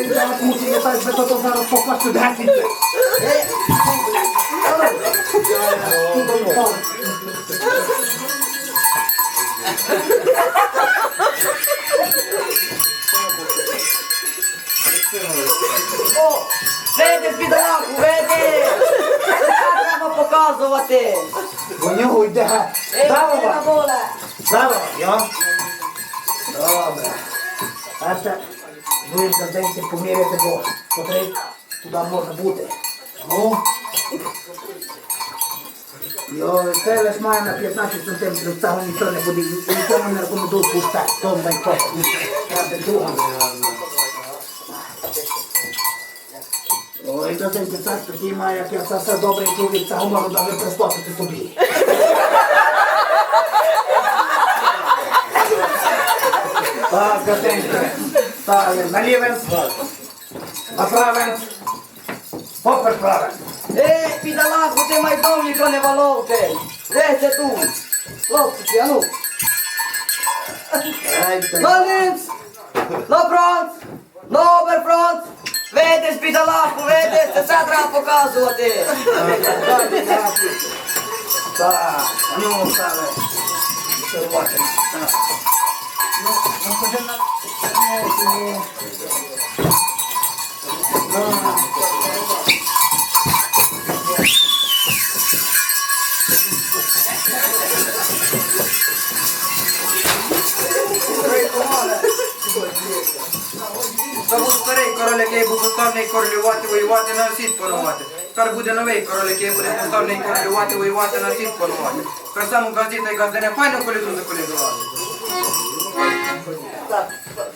Ой, зараз мусить так, би то то зараз покажу гасити. Е, О, веди бідолаху, веди! Це треба показувати! У нього йде воле! Здорово, йо. Добре. А це за день поміряти, бо котрий туди може бути. Ну. Йо, це лиш має на 15 сантиметрів, цього нічого не буде, нікому не рекомендую пускати. Тому дай кошти. Правда, друга. Ой, то цей так такий має, як я це все добре чоловік, цього можу навіть прискочити тобі. Так, готенько. Так, налівен. Направен. Попер правен. Ей, бідолаху, ти майдовніко не воловти! Де це тут? Хлопці, а ну! На лінц! На фронт! На оберфронт! Ведеш, бідолаху, ведеш! Це все треба показувати! Так, ну, стави. Червоне. Так. Ну, ну, ходи на... Ні, ні. Ну. Та був старий король, який був поставлений королювати, воювати на світ панувати. Тепер буде новий король, який буде поставлений королювати, воювати на світ панувати. Тепер сам газдіта і газдене файно коліду заколідували. 我一会儿给你听说你